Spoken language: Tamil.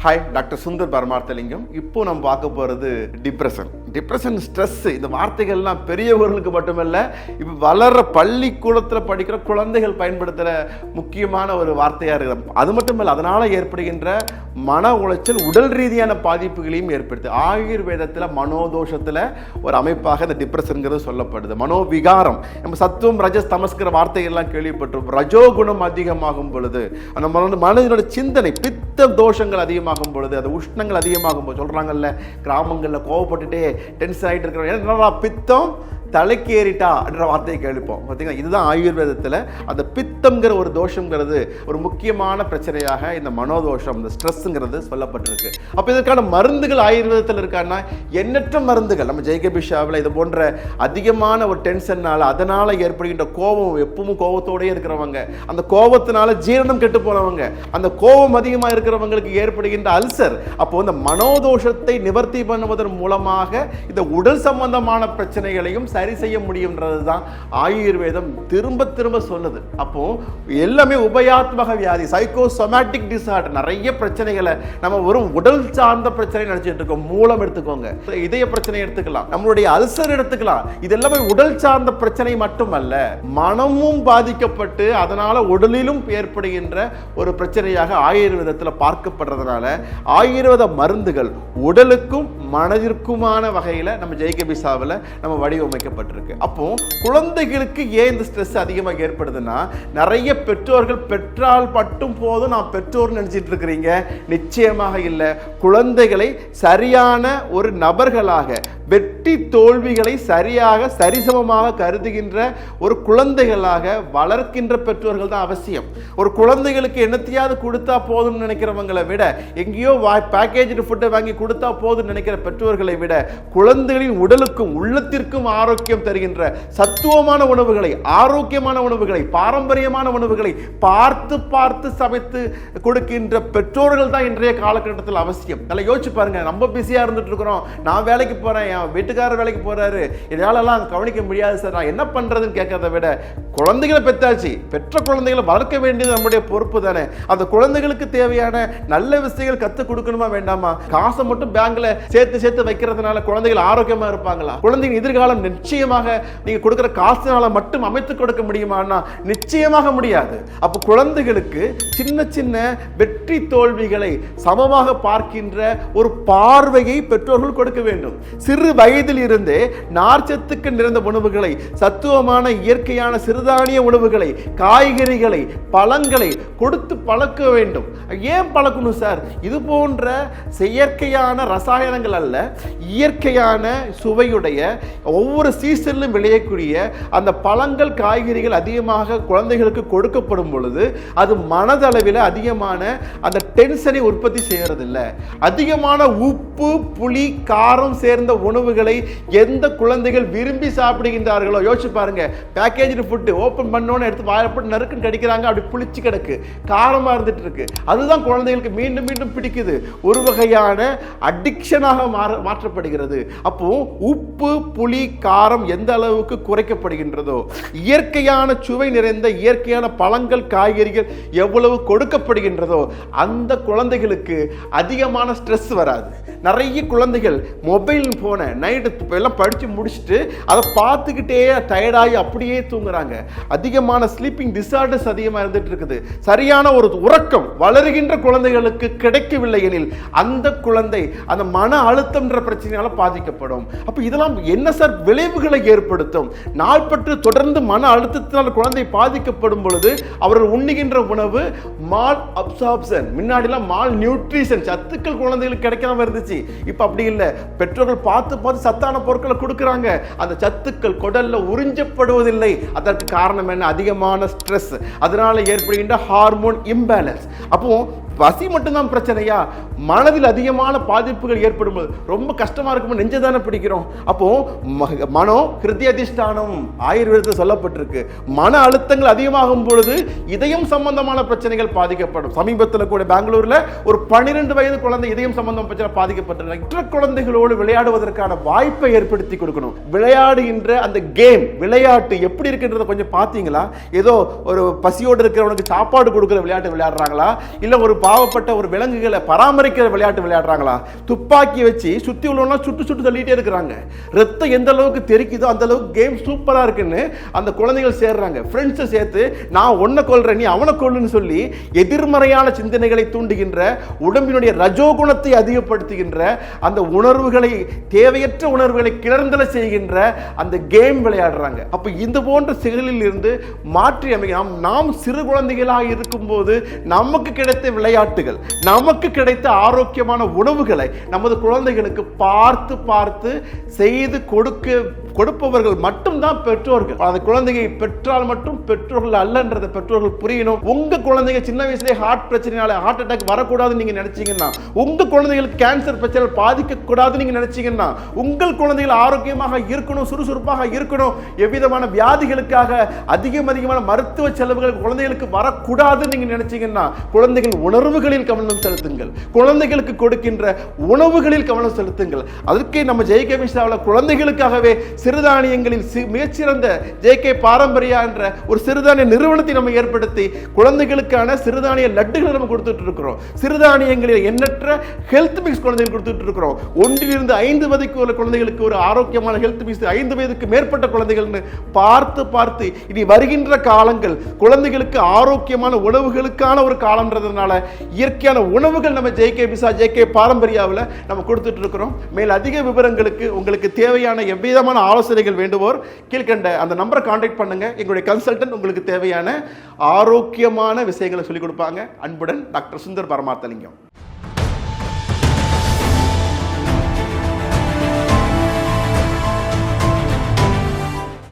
ஹாய் டாக்டர் சுந்தர் பரமார்த்தலிங்கம் இப்போ நம்ம பார்க்க போகிறது டிப்ரெஷன் டிப்ரெஷன் ஸ்ட்ரெஸ் இந்த வார்த்தைகள்லாம் பெரியவர்களுக்கு மட்டுமல்ல இப்போ வளர்ற பள்ளிக்கூடத்தில் படிக்கிற குழந்தைகள் பயன்படுத்துகிற முக்கியமான ஒரு வார்த்தையாக இருக்குது அது மட்டுமல்ல அதனால் ஏற்படுகின்ற மன உளைச்சல் உடல் ரீதியான பாதிப்புகளையும் ஏற்படுத்து. ஆயுர்வேதத்தில் மனோதோஷத்தில் ஒரு அமைப்பாக இந்த டிப்ரெஷனுங்கிறது சொல்லப்படுது. மனோவிகாரம். நம்ம சத்துவம் ரஜஸ் தமஸ்கிற வார்த்தைகள்லாம் கேள்விப்பட்டிருப்போம். ரஜோகுணம் அதிகமாகும் பொழுது அந்த மனதினோட சிந்தனை பித்த தோஷங்கள் அதிகமாகும் பொழுது அது உஷ்ணங்கள் அதிகமாகும் போது சொல்கிறாங்கல்ல கிராமங்களில் கோவப்பட்டுட்டே டென்ஸ் ஆகிட்டு இருக்கிறவங்க. என்னடா பித்தம்? தலைக்கேறிட்டா என்ற வார்த்தையை கேள்விப்போம் பார்த்தீங்கன்னா இதுதான் ஆயுர்வேதத்தில் அந்த பித்தம்ங்கிற ஒரு தோஷங்கிறது ஒரு முக்கியமான பிரச்சனையாக இந்த மனோதோஷம் இந்த ஸ்ட்ரெஸ்ஸுங்கிறது சொல்லப்பட்டிருக்கு. அப்போ இதற்கான மருந்துகள் ஆயுர்வேதத்தில் இருக்கான்னா எண்ணற்ற மருந்துகள். நம்ம ஜெய்கபிஷாவில் இது போன்ற அதிகமான ஒரு டென்ஷனால் அதனால் ஏற்படுகின்ற கோபம் எப்பவும் கோபத்தோடயே இருக்கிறவங்க அந்த கோபத்தினால ஜீரணம் கெட்டு போனவங்க அந்த கோபம் அதிகமாக இருக்கிறவங்களுக்கு ஏற்படுகின்ற அல்சர் அப்போ இந்த மனோதோஷத்தை நிவர்த்தி பண்ணுவதன் மூலமாக இந்த உடல் சம்பந்தமான பிரச்சனைகளையும் சரி செய்ய முடியுன்றது தான் ஆயுர்வேதம் திரும்ப திரும்ப சொல்லுது. அப்போ எல்லாமே உபயாத்மக வியாதி சைக்கோசொமேட்டிக் டிசார்டர் நிறைய பிரச்சனைகளை நம்ம வெறும் உடல் சார்ந்த பிரச்சனை நினைச்சிட்டு இருக்கோம். மூலம் எடுத்துக்கோங்க. இதய பிரச்சனை எடுத்துக்கலாம். நம்மளுடைய அல்சர் எடுத்துக்கலாம். இது எல்லாமே உடல் சார்ந்த பிரச்சனை மட்டுமல்ல மனமும் பாதிக்கப்பட்டு அதனால உடலிலும் ஏற்படுகின்ற ஒரு பிரச்சனையாக ஆயுர்வேதத்தில் பார்க்கப்படுறதுனால ஆயுர்வேத மருந்துகள் உடலுக்கும் மனதிற்குமான வகையில் நம்ம ஜெய்கபிசாவில் நம்ம வடிவமைக்கப்பட்டிருக்கு அப்போ குழந்தைகளுக்கு ஏன் இந்த ஸ்ட்ரெஸ் அதிகமாக ஏற்படுதுன்னா நிறைய பெற்றோர்கள் பெற்றால் பட்டும் போதும் நான் பெற்றோர் நினைச்சிட்டு இருக்கிறீங்க. நிச்சயமாக இல்லை. குழந்தைகளை சரியான ஒரு நபர்களாக வெற்றி தோல்விகளை சரியாக சரிசமமாக கருதுகின்ற ஒரு குழந்தைகளாக வளர்க்கின்ற பெற்றோர்கள் தான் அவசியம். ஒரு குழந்தைகளுக்கு என்னத்தையாவது கொடுத்தா போதும்னு நினைக்கிறவங்களை விட எங்கேயோ வா பேக்கேஜ் ஃபுட்டை வாங்கி கொடுத்தா போதும்னு நினைக்கிற பெற்றோர்களை விட குழந்தைகளின் உடலுக்கும் உள்ளத்திற்கும் ஆரோக்கியம் தருகின்ற சத்துவமான உணவுகளை ஆரோக்கியமான உணவுகளை பாரம்பரியமான உணவுகளை பார்த்து பார்த்து சமைத்து கொடுக்கின்ற பெற்றோர்கள் தான் இன்றைய காலகட்டத்தில் அவசியம். நல்லா யோசிச்சு பாருங்க நம்ம பிஸியாக இருந்துட்டு இருக்கிறோம். நான் வேலைக்கு போகிறேன் என் வீட்டுக்காரர் வேலைக்கு போகிறாரு என்னாலலாம் கவனிக்க முடியாது சார். நான் என்ன பண்ணுறதுன்னு கேட்கறத விட குழந்தைகளை பெற்றாச்சு பெற்ற குழந்தைகளை வளர்க்க வேண்டியது நம்முடைய பொறுப்பு தானே. அந்த குழந்தைகளுக்கு தேவையான நல்ல விஷயங்கள் கற்றுக் கொடுக்கணுமா வேண்டாமா? காசை மட்டும் பேங்க்ல சேர்த்து சேர்த்து வைக்கிறதுனால குழந்தைகள் ஆரோக்கியமா இருப்பாங்களா? குழந்தைங்க எதிர்காலம் நிச்சயமாக நீங்க கொடுக்குற காசுனால மட்டும் அமைத்து கொடுக்க முடியுமான்னா நிச்சயமாக முடியாது. அப்போ குழந்தைகளுக்கு சின்ன சின்ன வெற்றி தோல்விகளை சமமாக பார்க்கின்ற ஒரு பார்வையை பெற்றோர்கள் கொடுக்க வேண்டும். சிறு வயதில் இருந்தே நார்ச்சத்துக்கு நிறைந்த உணவுகளை சத்துவமான இயற்கையான சிறுதானிய உணவுகளை காய்கறிகளை பழங்களை கொடுத்து பழக்க வேண்டும். ஏன் பழக்கணும் சார்? இது போன்ற செயற்கையான ரசாயனங்கள் அல்ல இயற்கையான சுவையுடைய ஒவ்வொரு சீசனிலும் விளையக்கூடிய அந்த பழங்கள் காய்கறிகள் அதிகமாக குழந்தைகளுக்கு கொடுக்கப்படும் பொழுது அது மனதளவில் அதிகமான அந்த டென்ஷனை உற்பத்தி செய்கிறதில்ல அதிகமான உப்பு புளி காரம் சேர்ந்த உணவுகளை எந்த குழந்தைகள் விரும்பி சாப்பிடுகின்றார்களோ யோசிச்சு பாருங்க. பேக்கேஜ்டு ஃபுட்டு ஓப்பன் பண்ணோன்னு எடுத்து வாழைப்பட்டு நறுக்குன்னு கிடைக்கிறாங்க அப்படி புளிச்சு கிடக்கு. காரமாக இருந்துட்டு இருக்கு. அதுதான் குழந்தைகளுக்கு மீண்டும் மீண்டும் பிடிக்குது. ஒரு வகையான அடிக்ஷனாக மாற மாற்றப்படுகிறது. அப்போ உப்பு புளி காரம் எந்த அளவுக்கு குறைக்கப்படுகின்றதோ இயற்கையான சுவை நிறைந்த இயற்கையான பழங்கள் காய்கறிகள் எவ்வளவு கொடுக்கப்படுகின்றதோ அந்த குழந்தைகளுக்கு அதிகமான ஸ்ட்ரெஸ் வராது. நிறைய குழந்தைகள் மொபைல் ஃபோனை நைட்டு எல்லாம் படித்து முடிச்சுட்டு அதை பார்த்துக்கிட்டே டயர்டாகி அப்படியே தூங்குறாங்க. அதிகமான ஸ்லீப்பிங் டிசார்டர்ஸ் அதிகமாக இருந்துட்டு இருக்குது. சரியான ஒரு உறக்கம் வளருகின்ற குழந்தைகளுக்கு கிடைக்கவில்லை எனில் அந்த குழந்தை அந்த மன அழுத்தம்ன்ற பிரச்சனையால் பாதிக்கப்படும். அப்போ இதெல்லாம் என்ன சார் விளைவுகளை ஏற்படுத்தும்? நாள்பட்டு தொடர்ந்து மன அழுத்தத்தினால் குழந்தை பாதிக்கப்படும் பொழுது அவர்கள் உண்ணுகின்ற உணவு மால் அப்சாப்ஷன் முன்னாடிலாம் மால் நியூட்ரிஷன் சத்துக்கள் குழந்தைகளுக்கு கிடைக்காம இருந்துச்சு. இப்போ அப்படி இல்லை. பெற்றோர்கள் பார்த்து பார்த்து சத்தான பொருட்களை கொடுக்குறாங்க. அந்த சத்துக்கள் குடல்ல உறிஞ்சப்படுவதில்லை. அதற்கு காரணம் என்ன? அதிகமான ஸ்ட்ரெஸ் அதனால ஏற்படுகின்ற ஹார்மோன் இம்பேலன்ஸ் அப்போ பசி மட்டும்தான் பிரச்சனையா? மனதில் அதிகமான பாதிப்புகள் ஏற்படும் போது ரொம்ப கஷ்டமா இருக்கும் நெஞ்சை தானே பிடிக்கிறோம். அப்போ ம- மனோ ஹிருதயதிஷ்டானம் ஆயுர்வேதத்தில் சொல்லப்பட்டிருக்கு. மன அழுத்தங்கள் அதிகமாகும் பொழுது இதயம் சம்பந்தமான பிரச்சனைகள் பாதிக்கப்படும். சமீபத்தில் கூட பெங்களூர்ல ஒரு பன்னிரெண்டு வயது குழந்தை இதயம் சம்பந்தம் பிரச்சனை பாதிக்கப்பட்டிருக்காங்க மற்ற குழந்தைகளோடு விளையாடுவதற்கான வாய்ப்பை ஏற்படுத்தி கொடுக்கணும். விளையாடுகின்ற அந்த கேம் விளையாட்டு எப்படி இருக்குன்றத கொஞ்சம் பார்த்தீங்களா? ஏதோ ஒரு பசியோடு இருக்கிறவனுக்கு சாப்பாடு கொடுக்குற விளையாட்டு விளையாடுறாங்களா? இல்லை ஒரு பாவப்பட்ட ஒரு விலங்குகளை பராமரிக்கிற விளையாட்டு விளையாடுறாங்களா? துப்பாக்கி வச்சு சுற்றி உள்ளவங்க சுட்டு சுட்டு தள்ளிட்டே இருக்கிறாங்க. ரத்தம் எந்த அளவுக்கு தெரிக்குதோ அந்த அளவுக்கு கேம் சூப்பராக இருக்குன்னு அந்த குழந்தைகள் சேர்றாங்க. ஃப்ரெண்ட்ஸை சேர்த்து நான் ஒன்ன கொள்றேன் நீ அவனை கொள்ளுன்னு சொல்லி எதிர்மறையான சிந்தனைகளை தூண்டுகின்ற உடம்பினுடைய ரஜோகுணத்தை அதிகப்படுத்துகின்ற அந்த உணர்வுகளை தேவையற்ற உணர்வுகளை கிளர்ந்தல செய்கின்ற அந்த கேம் விளையாடுறாங்க. அப்போ இந்த போன்ற செயலில் இருந்து மாற்றி அமைக்க நாம் சிறு குழந்தைகளாக இருக்கும்போது நமக்கு கிடைத்த விளையாட்டுகள் நமக்கு கிடைத்த ஆரோக்கியமான உணவுகளை நமது குழந்தைகளுக்கு பார்த்து பார்த்து செய்து கொடுக்க கொடுப்பவர்கள் மட்டும்தான் பெற்றோர்கள். அந்த குழந்தையை பெற்றால் மட்டும் பெற்றோர்கள் அல்லன்றத பெற்றோர்கள் புரியணும். உங்க குழந்தைங்க சின்ன வயசுலயே ஹார்ட் பிரச்சனையால ஹார்ட் அட்டாக் வரக்கூடாதுன்னு நீங்க நினைச்சீங்கன்னா உங்க குழந்தைகளுக்கு கேன்சர் பிரச்சனை பாதிக்க கூடாதுன்னு நீங்க நினைச்சீங்கன்னா உங்கள் குழந்தைகள் ஆரோக்கியமாக இருக்கணும் சுறுசுறுப்பாக இருக்கணும். எவ்விதமான வியாதிகளுக்காக அதிகம் அதிகமான மருத்துவ செலவுகள் குழந்தைகளுக்கு வரக்கூடாதுன்னு நீங்க நினைச்சீங்கன்னா குழந்தைகள் உணர்வுகளில் கவனம் செலுத்துங்கள். குழந்தைகளுக்கு கொடுக்கின்ற உணவுகளில் கவனம் செலுத்துங்கள். அதற்கே நம்ம ஜெய்கே மிஸ்ராவில் குழந்தைகளுக்காகவே சிறுதானியங்களில் சி- மிகச்சிறந்த ஜேகே பாரம்பரியா என்ற ஒரு சிறுதானிய நிறுவனத்தை நம்ம ஏற்படுத்தி குழந்தைகளுக்கான சிறுதானிய லட்டுகளை நம்ம கொடுத்துட்டு இருக்கிறோம் சிறுதானியங்களில் எண்ணற்ற ஹெல்த் மிக்ஸ் குழந்தைகள் கொடுத்துட்டு இருக்கிறோம் ஒன்றிலிருந்து ஐந்து வயதுக்கு உள்ள குழந்தைகளுக்கு ஒரு ஆரோக்கியமான ஹெல்த் மிக்ஸ் ஐந்து வயதுக்கு மேற்பட்ட குழந்தைகள்னு பார்த்து பார்த்து இனி வருகின்ற காலங்கள் குழந்தைகளுக்கு ஆரோக்கியமான உணவுகளுக்கான ஒரு காலம்ன்றதுனால இயற்கையான உணவுகள் நம்ம ஜேகே பிசா ஜேகே பாரம்பரியாவில் நம்ம கொடுத்துட்டு இருக்கிறோம் மேல் அதிக விவரங்களுக்கு உங்களுக்கு தேவையான எவ்விதமான ஆலோசனைகள் வேண்டுவோர் கீழ்கண்ட அந்த நம்பரை காண்டாக்ட் பண்ணுங்க. எங்களுடைய கன்சல்டன்ட் உங்களுக்கு தேவையான ஆரோக்கியமான விஷயங்களை சொல்லிக் கொடுப்பாங்க. அன்புடன் டாக்டர் சுந்தர் பரமார்த்தலிங்கம்.